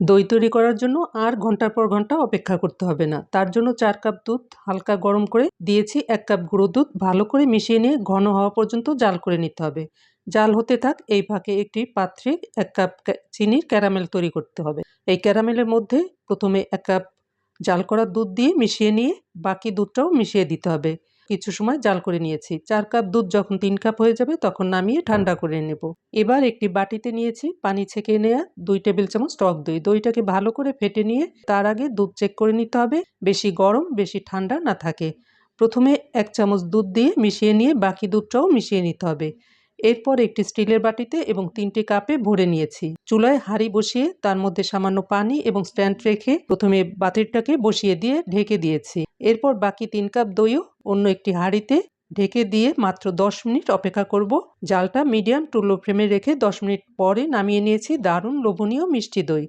দই তৈরি করার জন্য আর ঘণ্টার পর ঘণ্টা অপেক্ষা করতে হবে না। তার জন্য চার কাপ দুধ হালকা গরম করে দিয়েছি। এক কাপ গুঁড়ো দুধ ভালো করে মিশিয়ে নিয়ে ঘন হওয়া পর্যন্ত জাল করে নিতে হবে। জাল হতে থাক, এই ফাঁকে একটি পাত্রে এক কাপ চিনির ক্যারামেল তৈরি করতে হবে। এই ক্যারামেলের মধ্যে প্রথমে এক কাপ জাল করা দুধ দিয়ে মিশিয়ে নিয়ে বাকি দুধটাও মিশিয়ে দিতে হবে। কিছু সময় জাল করে নিয়েছি। চার কাপ দুধ যখন তিন কাপ হয়ে যাবে, তখন নামিয়ে ঠান্ডা করে নেব। এবার একটি বাটিতে নিয়েছি পানি ছেঁকে নেওয়া দুই টেবিল চামচ টক দই। দইটাকে ভালো করে ফেটে নিয়ে তার আগে দুধ চেক করে নিতে হবে। বেশি গরম, বেশি ঠান্ডা না থাকে। প্রথমে এক চামচ দুধ দিয়ে মিশিয়ে নিয়ে বাকি দুধটাও মিশিয়ে নিতে হবে। এরপর একটি স্টিলের বাটিতে এবং তিনটি কাপে ভরে নিয়েছি। চুলায় হাঁড়ি বসিয়ে তার মধ্যে সামান্য পানি এবং স্ট্যান্ড রেখে প্রথমে বাতিরটাকে বসিয়ে দিয়ে ঢেকে দিয়েছি। এরপর বাকি তিন কাপ দইও অন্য একটি হাঁড়িতে ঢেকে দিয়ে মাত্র দশ মিনিট অপেক্ষা করব। জালটা মিডিয়াম টু ফ্রেমে রেখে দশ মিনিট পরে নামিয়ে নিয়েছি দারুণ লোভনীয় মিষ্টি দই।